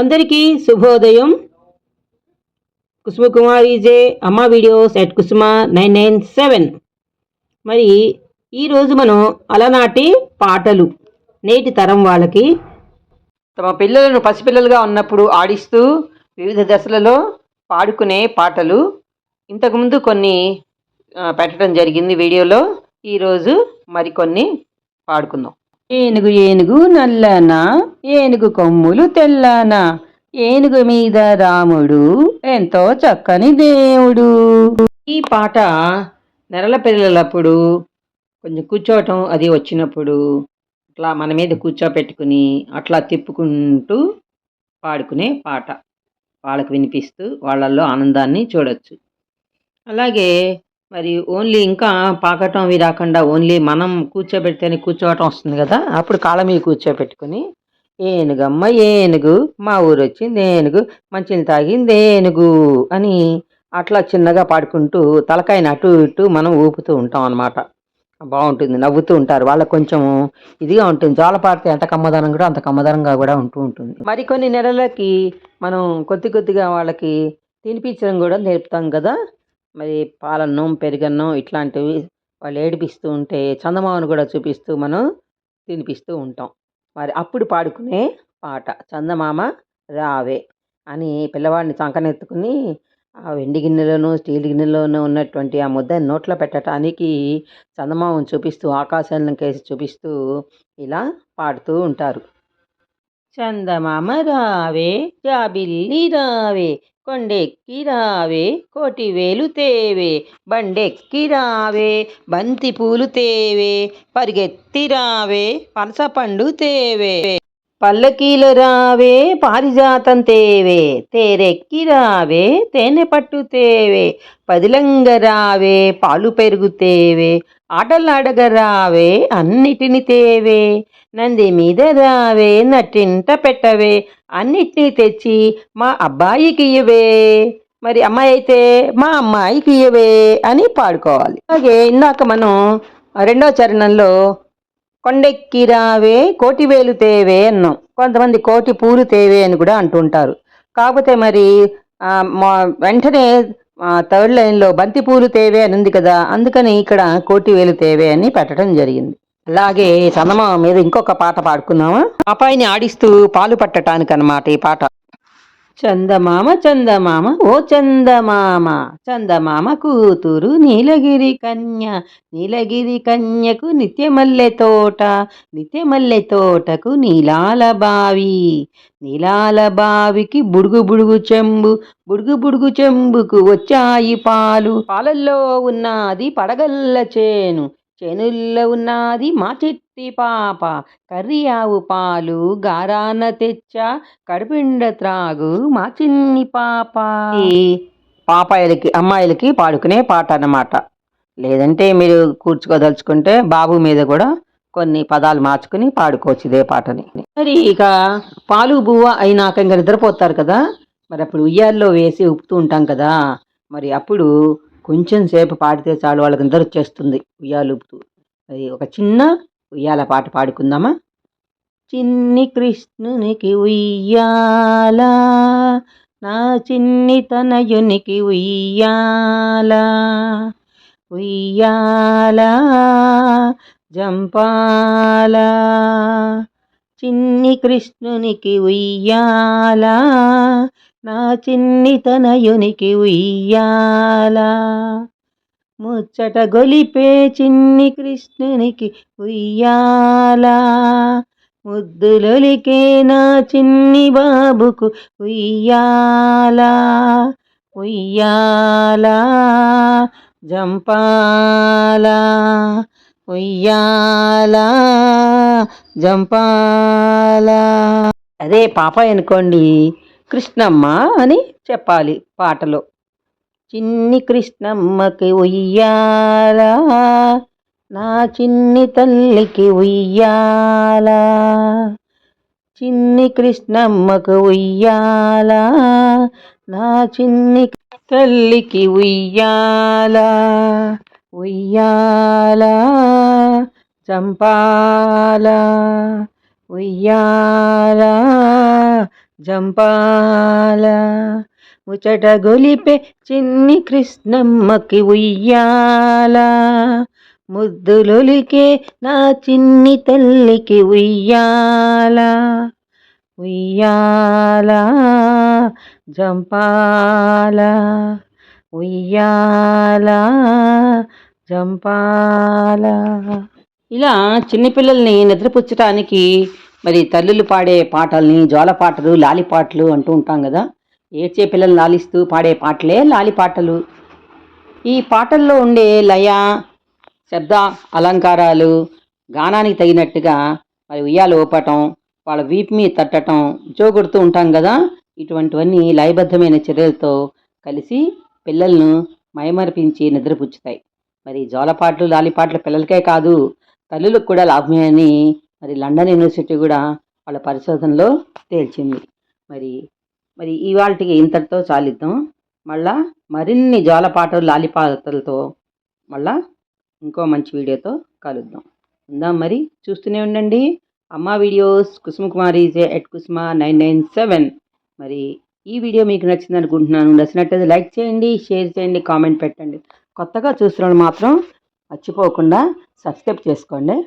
అందరికీ శుభోదయం. కుసుమ ఈజే అమ్మ videos at Kusuma nine nine seven. మరి ఈరోజు మనం అలనాటి పాటలు నేటి తరం వాళ్ళకి తమ పిల్లలను పసిపిల్లలుగా ఉన్నప్పుడు ఆడిస్తూ వివిధ దశలలో పాడుకునే పాటలు. ఇంతకుముందు కొన్ని పెట్టడం జరిగింది వీడియోలో. ఈరోజు మరికొన్ని పాడుకుందాం. ఏనుగు ఏనుగు నల్లనా ఏనుగు కొమ్ములు తెల్లనా ఏనుగు మీద రాముడు ఎంతో చక్కని దేవుడు. ఈ పాట నెరల పిల్లలప్పుడు కొంచెం కూర్చోవటం అది వచ్చినప్పుడు అట్లా మన మీద కూర్చోపెట్టుకుని అట్లా తిప్పుకుంటూ పాడుకునే పాట. వాళ్ళకు వినిపిస్తూ వాళ్ళల్లో ఆనందాన్ని చూడొచ్చు. అలాగే మరి ఓన్లీ ఇంకా పాకటం అవి రాకుండా ఓన్లీ మనం కూర్చోబెడితేనే కూర్చోవటం వస్తుంది కదా? అప్పుడు కాళ్ళ మీద కూర్చోబెట్టుకుని ఏనుగమ్మ ఏనుగు మా ఊరు వచ్చింది ఏనుగు మంచిని తాగింది ఏనుగు అని అట్లా చిన్నగా పాడుకుంటూ తలకాయని అటు ఇటు మనం ఊపుతూ ఉంటాం అన్నమాట. బాగుంటుంది నవ్వుతూ ఉంటారు. వాళ్ళకి కొంచెం ఇదిగా ఉంటుంది. జోల పాడితే ఎంత కమ్మదనం కూడా అంత కమ్మదనంగా కూడా ఉంటూ ఉంటుంది. మరికొన్ని నెలలకి మనం కొద్ది కొద్దిగా వాళ్ళకి తినిపించడం కూడా నేర్పుతాం కదా? మరి పాలన్నం పెరుగన్నం ఇట్లాంటివి వాళ్ళు ఏడిపిస్తూ ఉంటే చందమామను కూడా చూపిస్తూ మనం తినిపిస్తూ ఉంటాం. మరి అప్పుడు పాడుకునే పాట చందమామ రావే అని పిల్లవాడిని చంకనెత్తుకుని ఆ వెండి గిన్నెలోనూ స్టీల్ గిన్నెలోనూ ఉన్నటువంటి ఆ ముద్దని నోట్లో పెట్టడానికి చందమామను చూపిస్తూ ఆకాశంలో కేసి చూపిస్తూ ఇలా పాడుతూ ఉంటారు. చందమామ రావే జాబిల్లి రావే కొండెక్కి రావే కోటి వేలు తేవే. బండెక్కి రావే బంతి పూలు తేవే. పరిగెత్తి రావే పనస పండు తేవే. పల్లకీల రావే పారిజాతం తేవే తేరెక్కి రావే తేనె పట్టు తేవే పదిలంగ రావే పాలు పెరుగు తేవే ఆటలాడగ రావే అన్నిటిని తేవే నంది మీద రావే నట్టింట పెట్టవే అన్నిటినీ తెచ్చి మా అబ్బాయికి ఇవే మరి అమ్మాయి అయితే మా అమ్మాయికి ఇవే అని పాడుకోవాలి. అలాగే ఇందాక మనం రెండో చరణంలో కొండెక్కిరావే కోటివేలు కోటి వేలు తేవే అన్నాం. కొంతమంది కోటి పూలు తేవే అని కూడా అంటుంటారు. కాకపోతే మరి మా- వెంటనే థర్డ్ లైన్లో బంతి పూలు తేవే అని ఉంది కదా అందుకని ఇక్కడ కోటి వేలు తేవే అని పెట్టడం జరిగింది. అలాగే చందమామ మీద ఇంకొక పాట పాడుకుందామా? అపాయిని ఆడిస్తూ పాలు పట్టడానికి అనమాట ఈ పాట. చందమామ చందమామ ఓ చందమామ. చందమామ కూతురు నీలగిరి కన్య. నీలగిరి కన్యకు నిత్యమల్లె తోట. నిత్యమల్లె తోటకు నీలాల బావి. నీలాల బావికి బుడుగు బుడుగు చెంబు. బుడుగు బుడుగు చెంబుకు వచ్చాయి పాలు. పాలల్లో ఉన్నది పడగల్ల చేను. చేనుల్లో ఉన్నది మా చిట్టి పాప. కర్రి ఆవు పాలు గారాన తెచ్చా కడుపిండ త్రాగు మా చిన్ని పాప. పాపాయలకి అమ్మాయిలకి పాడుకునే పాట అన్నమాట. లేదంటే మీరు కూర్చుకోదలుచుకుంటే బాబు మీద కూడా కొన్ని పదాలు మార్చుకుని పాడుకోవచ్చు ఇదే పాటని. మరి ఇక పాలు బువ్వ అయినాక ఇంకా నిద్రపోతారు కదా? మరి అప్పుడు ఉయ్యాల్లో వేసి ఉప్పుతూ ఉంటాం కదా? మరి అప్పుడు కొంచెం సేపు పాడితే చాలు వాళ్ళకి నిద్ర వచ్చేస్తుంది. ఉయ్యాలు అది ఒక చిన్న ఉయ్యాల పాట పాడుకుందామా? చిన్ని కృష్ణునికి ఉయ్యాల నా చిన్ని తనయునికి ఉయ్యాల ఉయ్యాల జంపాల చిన్ని కృష్ణునికి ఉయ్యాల నా చిన్ని తనయునికి ఉయ్యాల. ముచ్చట గొలిపే చిన్ని కృష్ణునికి ఉయ్యాల. ముద్దులొలికే నా చిన్ని బాబుకు ఉయ్యాల. ఉయ్యాల జంపాల. ఉయ్యాల జంపాల. అదే పాప అనుకోండి కృష్ణమ్మ అని చెప్పాలి పాటలో. చిన్ని కృష్ణమ్మకి ఉయ్యాలా నా చిన్ని తల్లికి ఉయ్యాల. చిన్ని కృష్ణమ్మకు ఉయ్యాలా నా చిన్ని తల్లికి ఉయ్యాల. ఉయ్యాలా చంపాలా ఉయ్యాలా. జంపాల. ముచ్చట గొలిపే చిన్ని కృష్ణమ్మకి ఉయ్యాల. ముద్దులొలికే నా చిన్ని తల్లికి ఉయ్యాల. ఉయ్యాల జంపాల. ఉయ్యాల జంపాల. ఇలా చిన్నపిల్లల్ని నిద్రపుచ్చటానికి మరి తల్లులు పాడే పాటల్ని జోలపాటలు లాలిపాటలు అంటూ ఉంటాం కదా. ఏడ్చే పిల్లల్ని లాలిస్తూ పాడే పాటలే లాలిపాటలు ఈ పాటల్లో ఉండే లయ శబ్ద అలంకారాలు గానానికి తగినట్టుగా మరి ఉయ్యాలు ఊపటం వాళ్ళ వీపు మీద తట్టటం జోగొడుతూ ఉంటాం కదా. ఇటువంటివన్నీ లయబద్ధమైన చర్యలతో కలిసి పిల్లలను మయమర్పించి నిద్రపుచ్చుతాయి. మరి జోలపాట్లు లాలిపాటలు పిల్లలకే కాదు తల్లులకు కూడా లాభమే అని మరి లండన్ యూనివర్సిటీ కూడా వాళ్ళ పరిశోధనలో తేల్చింది. మరి మరి ఇవాళకి ఇంతటితో చాలిద్దాం. మళ్ళా మరిన్ని జోలపాటలు లాలిపాటలతో మళ్ళా ఇంకో మంచి వీడియోతో కలుద్దాం. ఉందాం మరి? చూస్తూనే ఉండండి. అమ్మ videos Kusuma Kumari at Kusuma nine nine seven. మరి ఈ వీడియో మీకు నచ్చింది అనుకుంటున్నాను. నచ్చినట్టయితే లైక్ చేయండి షేర్ చేయండి కామెంట్ పెట్టండి. కొత్తగా చూస్తున్న మాత్రం మర్చిపోకుండా సబ్స్క్రైబ్ చేసుకోండి.